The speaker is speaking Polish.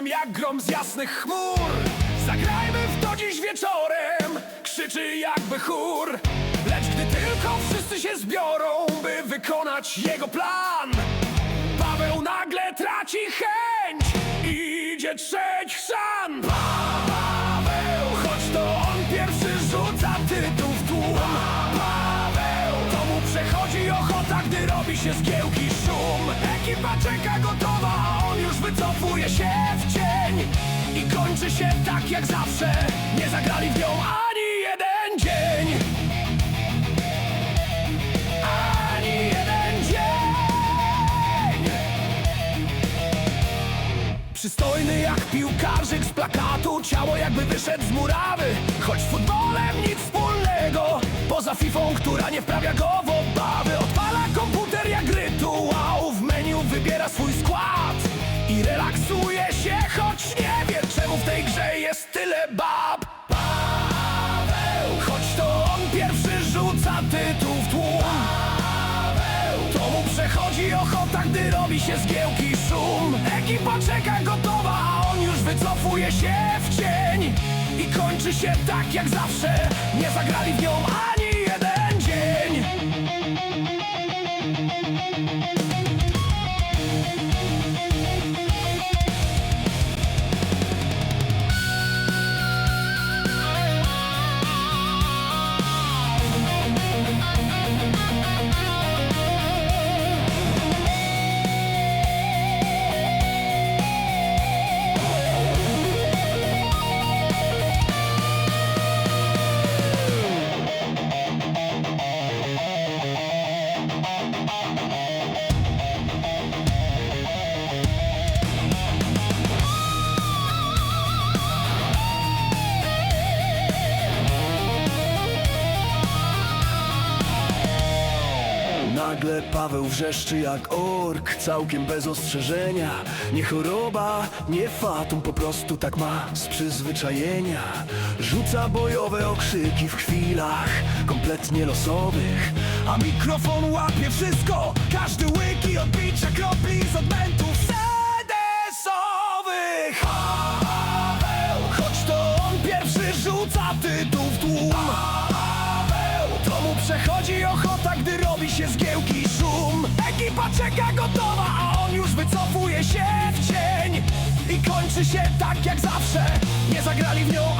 Z jak grom z jasnych chmur. Zagrajmy w to dziś wieczorem, krzyczy jakby chór. Lecz gdy tylko wszyscy się zbiorą, by wykonać jego plan Paweł nagle traci chęć. I idzie trzeć chrzan. Paweł, choć to on pierwszy rzuca tytuł w tłum. Paweł, to mu przechodzi ochota, gdy robi się zgiełki szum. Ekipa czeka gotowa, a on już wycofuje się. w I kończy się tak jak zawsze, nie zagrali w nią ani jeden dzień. Ani jeden dzień. Przystojny jak piłkarzyk z plakatu Ciało jakby wyszedł z murawy. Choć z futbolem nic wspólnego Poza fifą, która nie wprawia go w obawy tyle bab. Paweł, choć to on pierwszy rzuca tytuł w tłum. Paweł, to mu przechodzi ochota, gdy robi się zgiełki szum. Ekipa czeka gotowa, a on już wycofuje się w cień. I kończy się tak jak zawsze, nie zagrali w nią ani jeden dzień Paweł wrzeszczy jak ork, całkiem bez ostrzeżenia. Nie choroba, nie fatum, po prostu tak ma z przyzwyczajenia. Rzuca bojowe okrzyki w chwilach kompletnie losowych. A mikrofon łapie wszystko, każdy łyk i odbicia kropli z odmętów sedesowych. Paweł, choć to on pierwszy rzuca tytuł w tłum. Paweł, to mu przechodzi ochota, gdy robi się zgiełki szum Ekipa czeka gotowa, a on już wycofuje się w cień. I kończy się tak jak zawsze, nie zagrali w nią